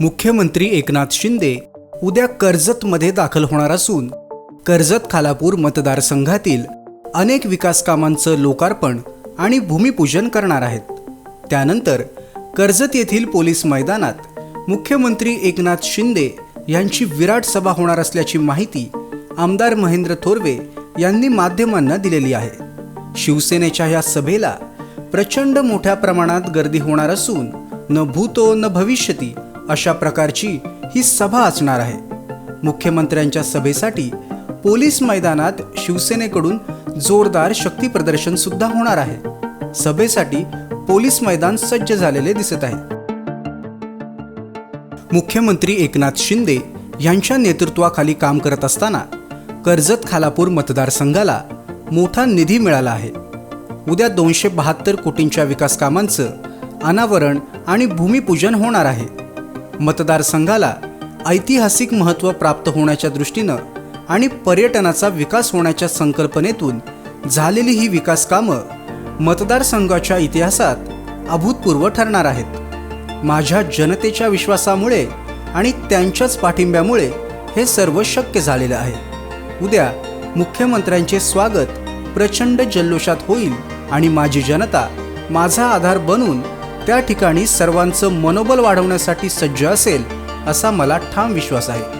मुख्यमंत्री एकनाथ शिंदे उद्या कर्जतमध्ये दाखल होणार असून कर्जत खालापूर मतदारसंघातील अनेक विकास कामांचं लोकार्पण आणि भूमिपूजन करणार आहेत. त्यानंतर कर्जत येथील पोलीस मैदानात मुख्यमंत्री एकनाथ शिंदे यांची विराट सभा होणार असल्याची माहिती आमदार महेंद्र थोरवे यांनी माध्यमांना दिलेली आहे. शिवसेनेच्या या सभेला प्रचंड मोठ्या प्रमाणात गर्दी होणार असून न भूतो न भविष्यती अशा प्रकारची ही सभा असणार आहे. मुख्यमंत्र्यांच्या सभेसाठी पोलीस मैदानात शिवसेनेकडून जोरदार शक्ती प्रदर्शन सुद्धा होणार आहे. सभेसाठी पोलीस मैदान सज्ज झालेले दिसत आहे. मुख्यमंत्री एकनाथ शिंदे यांच्या नेतृत्वाखाली काम करत असताना कर्जत खालापूर मतदारसंघाला मोठा निधी मिळाला आहे. उद्या दोनशे बहात्तर कोटींच्या विकास कामांचं अनावरण आणि भूमिपूजन होणार आहे. मतदारसंघाला ऐतिहासिक महत्त्व प्राप्त होण्याच्या दृष्टीनं आणि पर्यटनाचा विकास होण्याच्या संकल्पनेतून झालेली ही विकास कामं मतदारसंघाच्या इतिहासात अभूतपूर्व ठरणार आहेत. माझ्या जनतेच्या विश्वासामुळे आणि त्यांच्याच पाठिंब्यामुळे हे सर्व शक्य झालेलं आहे. उद्या मुख्यमंत्र्यांचे स्वागत प्रचंड जल्लोषात होईल आणि माझी जनता माझा आधार बनून त्या ठिकाणी सर्वांचं मनोबल वाढवण्यासाठी सज्ज असेल असा मला ठाम विश्वास आहे.